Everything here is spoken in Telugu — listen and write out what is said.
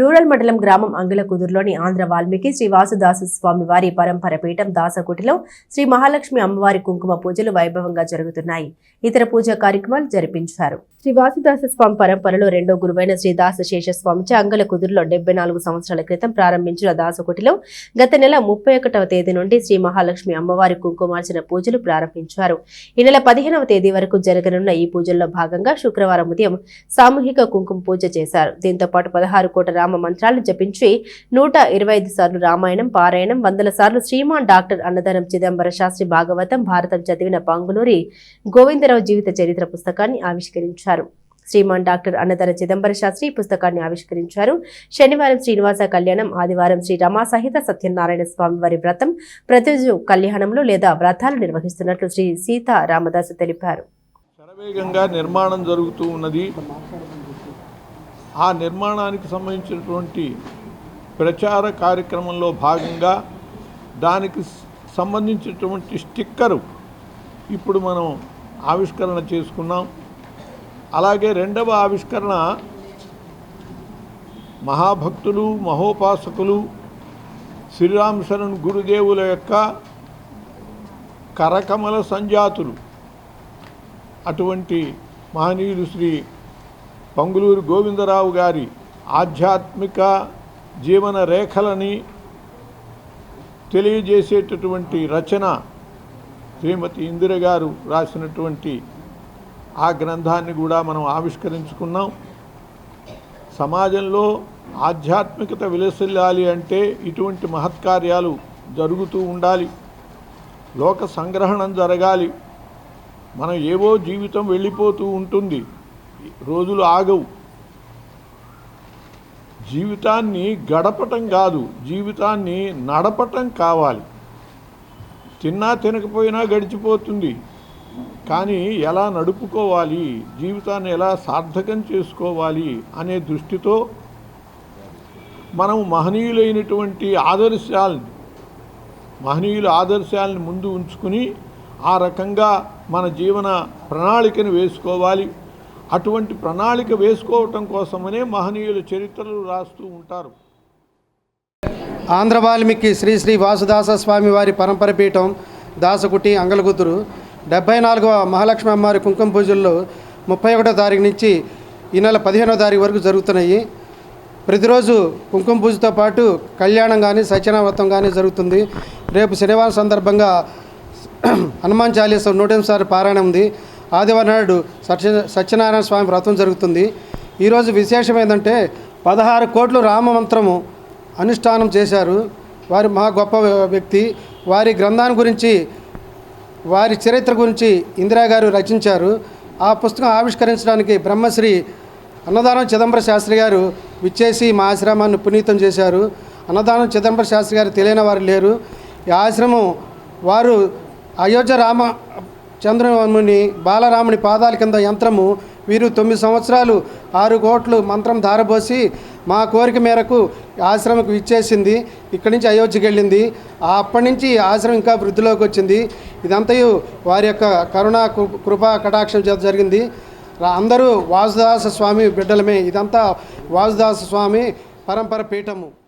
రూరల్ మండలం గ్రామం అంగులకుదురులోని ఆంధ్ర వాల్మీకి శ్రీ వాసుదాసు స్వామి వారి పరంపర పీఠం దాసకుటిలో శ్రీ మహాలక్ష్మి అమ్మవారి కుంకుమ పూజలు వైభవంగా జరుగుతున్నాయి. ఇతర పూజా కార్యక్రమాలు జరిపించారు. శ్రీ వాసుదాస స్వామి పరంపరలో రెండో గురువైన శ్రీ దాస శేషస్వామిచే అంగల కుదురులో డెబ్బై నాలుగు సంవత్సరాల క్రితం ప్రారంభించిన దాసకుటిలో గత నెల ముప్పై ఒకటవ తేదీ నుండి శ్రీ మహాలక్ష్మి అమ్మవారి కుంకుమార్చన పూజలు ప్రారంభించారు. ఈ నెల పదిహేనవ తేదీ వరకు జరగనున్న ఈ పూజల్లో భాగంగా శుక్రవారం ఉదయం సామూహిక కుంకుమ పూజ చేశారు. దీంతో పాటు పదహారు కోట రామ మంత్రాలు జపించి నూట ఇరవై ఐదు సార్లు రామాయణం పారాయణం వందల సార్లు శ్రీమాన్ డాక్టర్ అన్నదానం చిదంబర శాస్త్రి భాగవతం భారతం చదివిన పాంగులూరి గోవిందరావు జీవిత చరిత్ర పుస్తకాన్ని ఆవిష్కరించారు. శ్రీమాన్ డాక్టర్ అన్నదర చిదంబర శాస్త్రి ఈ పుస్తకాన్ని ఆవిష్కరించారు. శనివారం శ్రీనివాస కళ్యాణం ఆదివారం శ్రీ రమా సహిత సత్యనారాయణ స్వామి వారి వ్రతం ప్రతిరోజు కళ్యాణంలో లేదా వ్రతాలు నిర్వహిస్తున్నట్లు శ్రీ సీతా రామదాసు తెలిపారు. శరవేగంగా నిర్మాణం జరుగుతూ ఉన్నది. ఆ నిర్మాణానికి సంబంధించినటువంటి ప్రచార కార్యక్రమంలో భాగంగా దానికి సంబంధించినటువంటి స్టిక్కరు ఇప్పుడు మనం ఆవిష్కరణ చేసుకున్నాం. అలాగే రెండవ ఆవిష్కరణ మహాభక్తులు మహోపాసకులు శ్రీరామ్ శరణ్ గురుదేవుల యొక్క కరకమల సంజాతులు. అటువంటి మహనీయుడు శ్రీ పంగులూరు గోవిందరావు గారి ఆధ్యాత్మిక జీవన రేఖలని తెలియజేసేటటువంటి రచన శ్రీమతి ఇందిర గారు రాసినటువంటి ఆ గ్రంథాన్ని కూడా మనం ఆవిష్కరించుకున్నాం. సమాజంలో ఆధ్యాత్మికత విలసిల్లాలి అంటే ఇటువంటి మహత్కార్యాలు జరుగుతూ ఉండాలి. లోక సంగ్రహణం జరగాలి. మనం ఏవో జీవితం వెళ్ళిపోతూ ఉంటుంది. రోజులు ఆగవు. జీవితాన్ని గడపటం కాదు జీవితాన్ని నడపటం కావాలి. తిన్నా తినకపోయినా గడిచిపోతుంది. కానీ ఎలా నడుపుకోవాలి జీవితాన్ని ఎలా సార్థకం చేసుకోవాలి అనే దృష్టితో మనం మహనీయులైనటువంటి ఆదర్శాలను మహనీయుల ఆదర్శాలను ముందు ఉంచుకుని ఆ రకంగా మన జీవన ప్రణాళికను వేసుకోవాలి. అటువంటి ప్రణాళిక వేసుకోవటం కోసమనే మహనీయుల చరిత్రలు రాస్తూ ఉంటారు. ఆంధ్ర వాల్మీకి శ్రీ శ్రీ వాసుదాస స్వామి వారి పరంపర పీఠం దాసకుటి అంగలగుతురు డెబ్బై నాలుగవ మహాలక్ష్మి అమ్మవారి కుంకుమ పూజల్లో ముప్పై ఒకటో తారీఖు నుంచి ఈ నెల పదిహేనో తారీఖు వరకు జరుగుతున్నాయి. ప్రతిరోజు కుంకుమ పూజతో పాటు కళ్యాణం కానీ సత్యనావ్రతం కానీ జరుగుతుంది. రేపు శనివారం సందర్భంగా హనుమాన్ చాలీస నూట ఎనిమిది పారాయణ ఉంది. ఆదివారం నాడు సత్య సత్యనారాయణ స్వామి వ్రతం జరుగుతుంది. ఈరోజు విశేషం ఏంటంటే పదహారు కోట్లు రామ మంత్రము అనుష్ఠానం చేశారు. వారి మహా గొప్ప వ్యక్తి. వారి గ్రంథాన్ని గురించి వారి చరిత్ర గురించి ఇందిరా గారు రచించారు. ఆ పుస్తకం ఆవిష్కరించడానికి బ్రహ్మశ్రీ అన్నదానం చిదంబర శాస్త్రి గారు విచ్చేసి మా ఆశ్రమాన్ని పునీతం చేశారు. అన్నదానం చిదంబర శాస్త్రి గారు తెలియని వారు లేరు. ఈ ఆశ్రమం వారు అయోధ్య రామ చంద్రముని బాలరాముని పాదాల కింద యంత్రము వీరు తొమ్మిది సంవత్సరాలు ఆరు కోట్లు మంత్రం ధారబోసి మా కోరిక మేరకు ఆశ్రమకు ఇచ్చేసింది ఇక్కడి నుంచి అయోధ్యకి వెళ్ళింది. ఆ అప్పటి నుంచి ఆశ్రమం ఇంకా వృద్ధిలోకి వచ్చింది. ఇదంతయు వారి యొక్క కరుణా కృపా కటాక్షం చేత జరిగింది. అందరూ వాసుదాస స్వామి బిడ్డలమే. ఇదంతా వాసుదాస స్వామి పరంపర పీఠము.